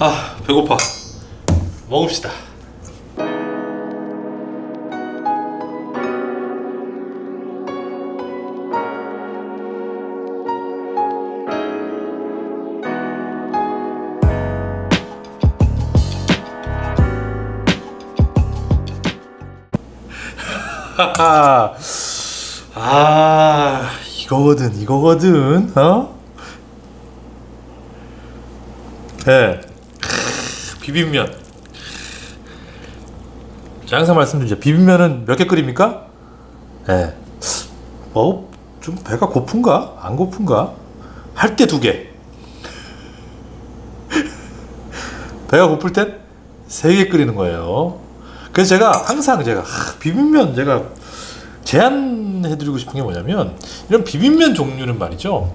아 배고파 먹읍시다 아 이거거든 이거거든 어? 네. 크, 비빔면. 제가 항상 말씀드리죠. 비빔면은 몇 개 끓입니까? 예. 네. 뭐, 좀 배가 고픈가? 안 고픈가? 할 때 두 개. 배가 고플 땐 세 개 끓이는 거예요. 그래서 제가 항상 제가 하, 비빔면 제가 제안해드리고 싶은 게 뭐냐면 이런 비빔면 종류는 말이죠.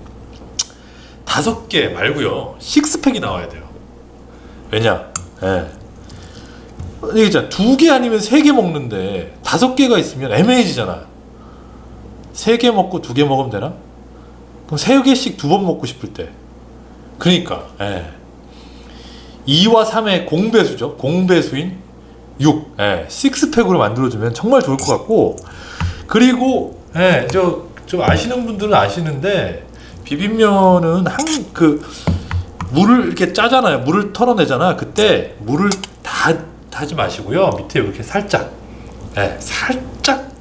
다섯 개 말고요. 식스팩이 나와야 돼요. 왜냐? 예. 이게 진짜 두개 아니면 세 개 먹는데 다섯 개가 있으면 애매해지잖아. 세 개 먹고 두 개 먹으면 되나? 그럼 세 개씩 두 번 먹고 싶을 때. 그러니까 예. 2와 3의 공배수죠. 공배수인 6. 예. 식스팩으로 만들어주면 정말 좋을 것 같고 그리고 예, 저좀 아시는 분들은 아시는데 비빔면은 한그 물을 이렇게 짜잖아요. 물을 털어내잖아. 그때 물을 다 하지 마시고요. 밑에 이렇게 살짝, 예, 살짝,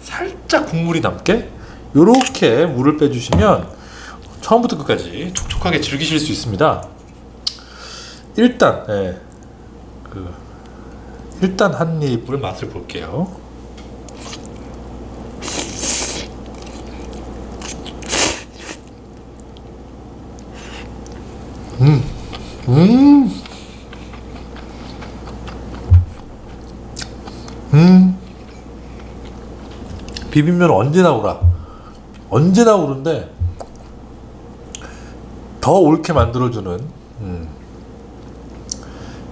살짝 국물이 남게 이렇게 물을 빼주시면 처음부터 끝까지 촉촉하게 즐기실 수 있습니다. 일단, 예, 그 일단 한 입을 맛을 볼게요. 음. 음. 비빔면 언제나 오라. 언제나 오는데 더 옳게 만들어주는 음.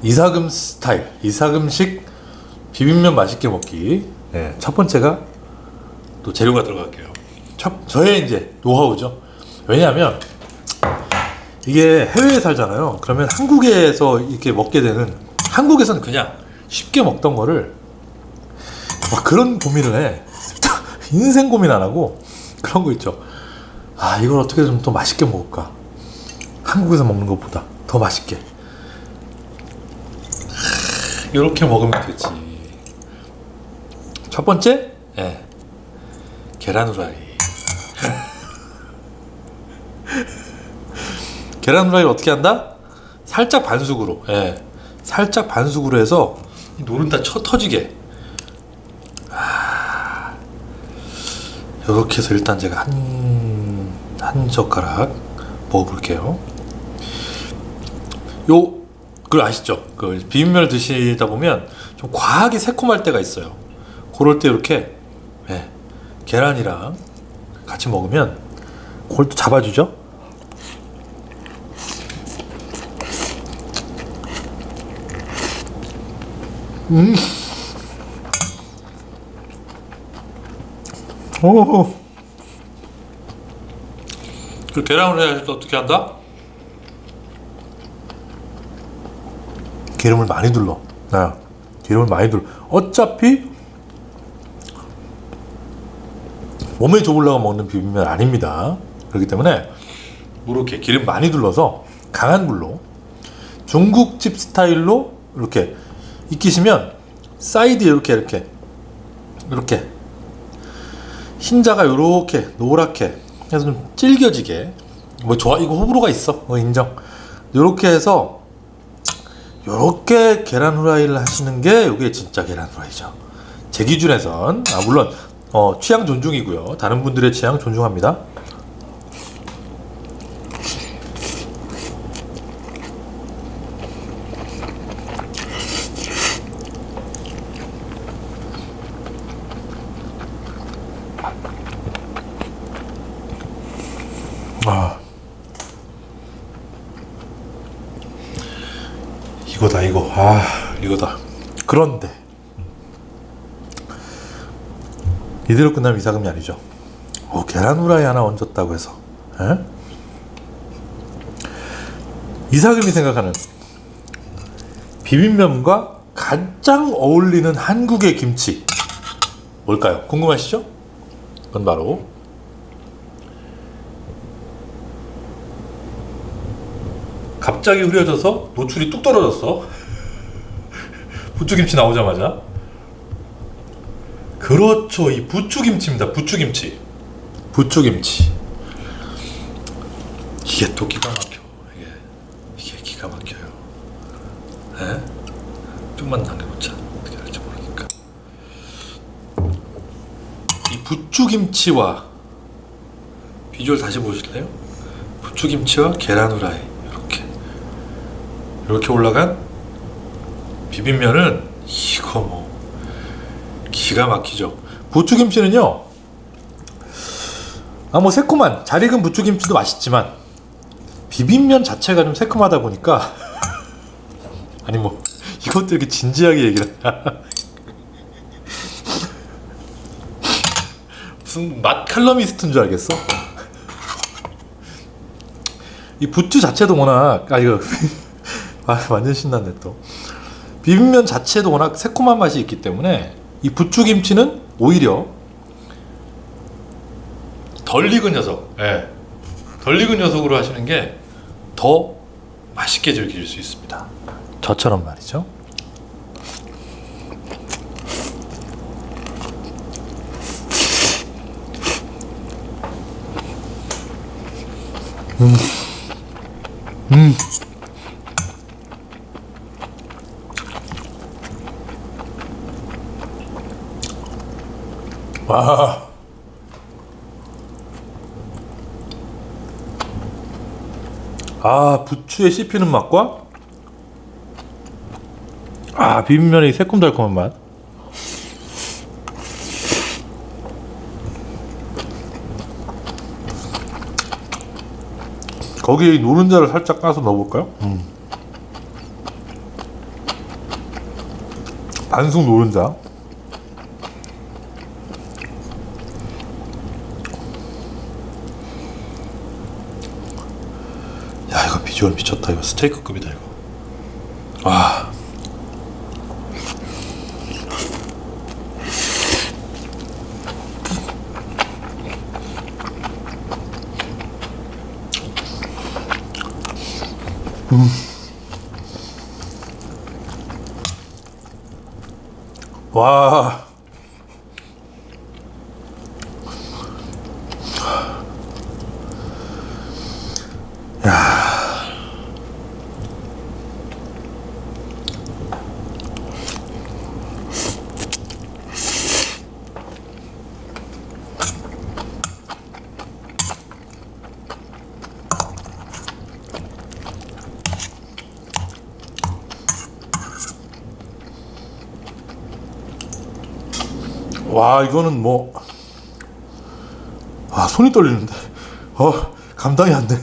이사금 스타일, 이사금식 비빔면 맛있게 먹기. 네, 첫 번째가 또 재료가 들어갈게요. 첫, 저의 이제 노하우죠. 왜냐하면 이게 해외에 살잖아요. 그러면 한국에서 이렇게 먹게 되는 한국에서는 그냥 쉽게 먹던 거를 막 그런 고민을 해. 인생 고민 안 하고 그런 거 있죠. 아 이걸 어떻게 좀 더 맛있게 먹을까? 한국에서 먹는 것보다 더 맛있게. 이렇게 먹으면 되지. 첫 번째, 예, 계란 후라이. 계란 후라이를 어떻게 한다? 살짝 반숙으로, 예, 살짝 반숙으로 해서 이 노른다 쳐 터지게. 아, 이렇게 해서 일단 제가 한, 한 젓가락 먹어볼게요. 요, 그걸 아시죠? 그 비빔면을 드시다 보면 좀 과하게 새콤할 때가 있어요. 그럴 때 이렇게, 예, 계란이랑 같이 먹으면 그걸 또 잡아주죠? 음. 오. 그 계란을 해야 또 어떻게 한다? 기름을 많이 둘러. 아, 기름을 많이 둘러. 어차피 몸에 좋으려고 먹는 비빔면 아닙니다. 그렇기 때문에 이렇게 기름 많이 둘러서 강한 불로 중국집 스타일로 이렇게 익히시면 사이드에 이렇게 이렇게 이렇게 흰자가 이렇게 노랗게 해서 좀 질겨지게 뭐 좋아 이거 호불호가 있어. 뭐 인정. 이렇게 해서 이렇게 계란 후라이를 하시는 게 이게 진짜 계란 후라이죠. 제 기준에선. 아 물론 어, 취향 존중이고요. 다른 분들의 취향 존중합니다 아. 이거다 이거. 아 이거다. 그런데. 이대로 끝나면 이사금이 아니죠. 어, 계란 후라이 하나 얹었다고 해서. 에? 이사금이 생각하는 비빔면과 가장 어울리는 한국의 김치. 뭘까요? 궁금하시죠? 그건 바로 갑자기 흐려져서 노출이 뚝 떨어졌어. 부추김치 나오자마자. 그렇죠. 이 부추김치입니다. 부추김치. 부추김치. 이게 또 기가 막혀. 이게 이게 기가 막혀요. 에? 좀만 당겨보자. 어떻게 할지 모르니까. 이 부추김치와 비주얼 다시 보실래요? 부추김치와 계란 후라이 이렇게 올라간 비빔면은 이거 뭐 기가 막히죠. 부추김치는요. 아 뭐 새콤한 잘 익은 부추김치도 맛있지만 비빔면 자체가 좀 새콤하다 보니까 아니 뭐 이것도 이렇게 진지하게 얘기를. 무슨 맛 칼럼니스트인 줄 알겠어? 이 부추 자체도 워낙 아 이거 아 완전 신났네 또 비빔면 자체도 워낙 새콤한 맛이 있기 때문에 이 부추김치는 오히려 덜 익은 녀석, 예, 덜 익은 녀석으로 하시는 게 더 맛있게 즐길 수 있습니다. 저처럼 말이죠. 와. 아, 부추에 씹히는 맛과 아, 비빔면의 새콤달콤한 맛. 거기에 이 노른자를 살짝 까서 넣어볼까요? 음. 반숙 노른자. 야 이거 비주얼 미쳤다 이거. 스테이크급이다 이거. 와. 음. 와 와 이거는 뭐 아, 손이 떨리는데. 어, 감당이 안 돼.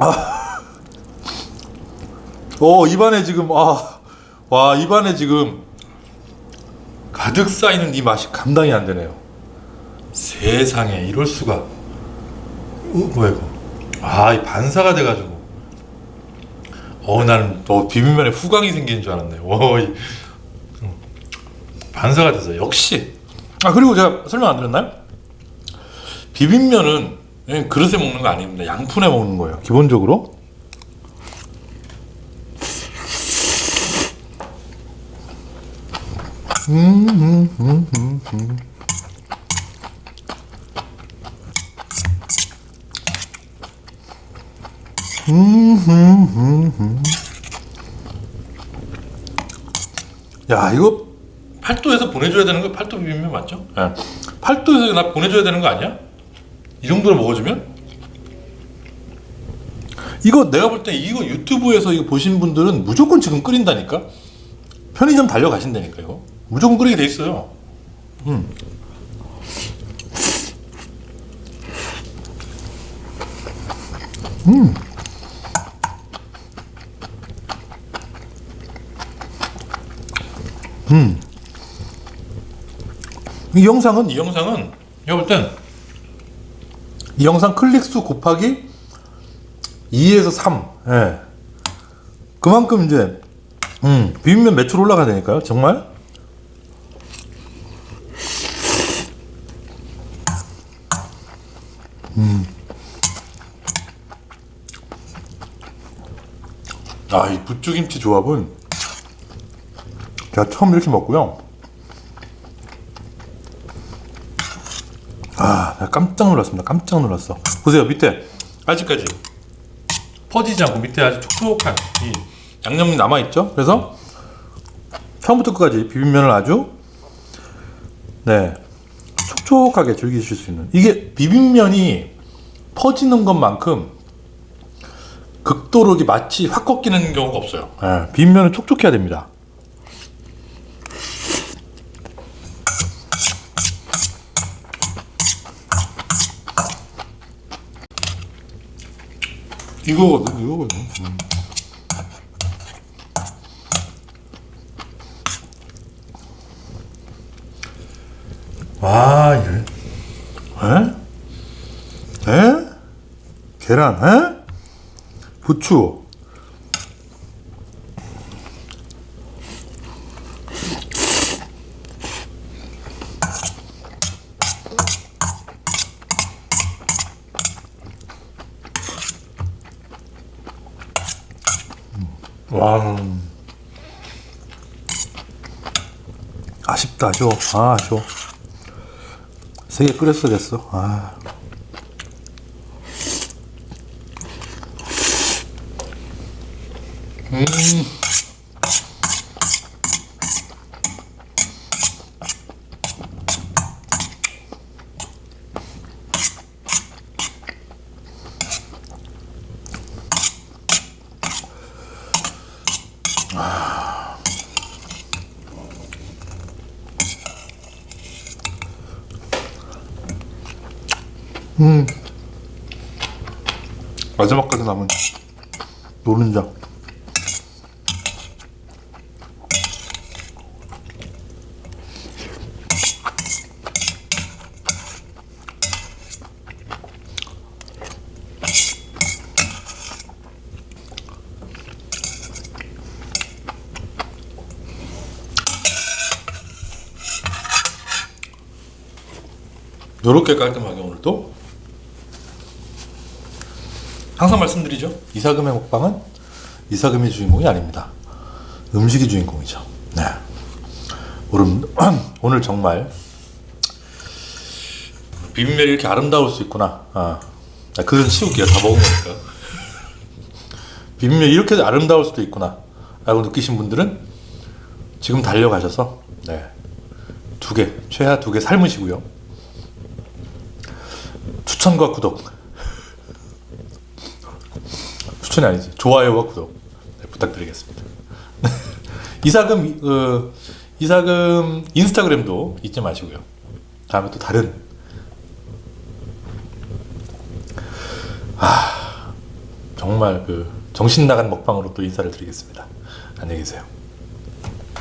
아. 어, 입안에 지금 아. 와, 입안에 지금 가득 쌓이는 이 맛이 감당이 안 되네요. 세상에 이럴 수가. 어, 뭐야 이거? 아, 이 반사가 돼 가지고. 어, 나는 어, 비빔면에 후광이 생기는 줄 알았네. 어, 이, 반사가 돼서 역시. 아 그리고 제가 설명 안 드렸나요? 비빔면은 그냥 그릇에 먹는 거 아닙니다. 양푼에 먹는 거예요. 기본적으로? 야 이거 팔도에서 보내줘야 되는 거 팔도 비빔면 맞죠? 예. 팔도에서 나 보내줘야 되는 거 아니야? 이 정도로 먹어주면? 이거 내가 볼 때 이거 유튜브에서 이거 보신 분들은 무조건 지금 끓인다니까? 편의점 달려가신다니까 이거 무조건 끓이게 돼 있어요 음. 이 영상은 이 영상은 내가 볼땐이 영상 클릭수 곱하기 2에서 3. 예. 그만큼 이제 음, 비빔면 매출 올라가야 되니까요. 정말. 음. 아, 이 부추김치 조합은 제가 처음 이렇게 먹고요. 깜짝 놀랐습니다. 깜짝 놀랐어. 보세요, 밑에 아직까지 퍼지지 않고 밑에 아주 촉촉한 이 양념이 남아 있죠. 그래서 처음부터 끝까지 비빔면을 아주 네 촉촉하게 즐기실 수 있는 이게 비빔면이 퍼지는 것만큼 극도로 맛이 확 꺾이는 경우가 없어요. 네, 비빔면은 촉촉해야 됩니다. 이거거든, 이거거든. 음. 와, 이래. 에? 에? 계란, 에? 부추. 와. 아쉽다, 아쉬워. 아, 아쉬워. 세개 끓였어야 됐어. 아. 음. 마지막까지 남은 노른자. 이렇게 깔끔하게 오늘도 항상 말씀드리죠. 이사금의 먹방은 이사금이 주인공이 아닙니다. 음식이 주인공이죠. 네. 오늘, 오늘 정말 비빔면이 이렇게 아름다울 수 있구나. 아, 아, 그건 치울게요. 다 먹은 거니까. 비빔면이 이렇게 아름다울 수도 있구나. 라고 느끼신 분들은 지금 달려가셔서 네. 두 개, 최하 두 개 삶으시고요. 추천과 구독. 추천이 아니지. 좋아요와 구독 네, 부탁드리겠습니다. 이사금 어, 이사금 인스타그램도 잊지 마시고요. 다음에 또 다른 아 정말 그 정신 나간 먹방으로 또 인사를 드리겠습니다. 안녕히 계세요.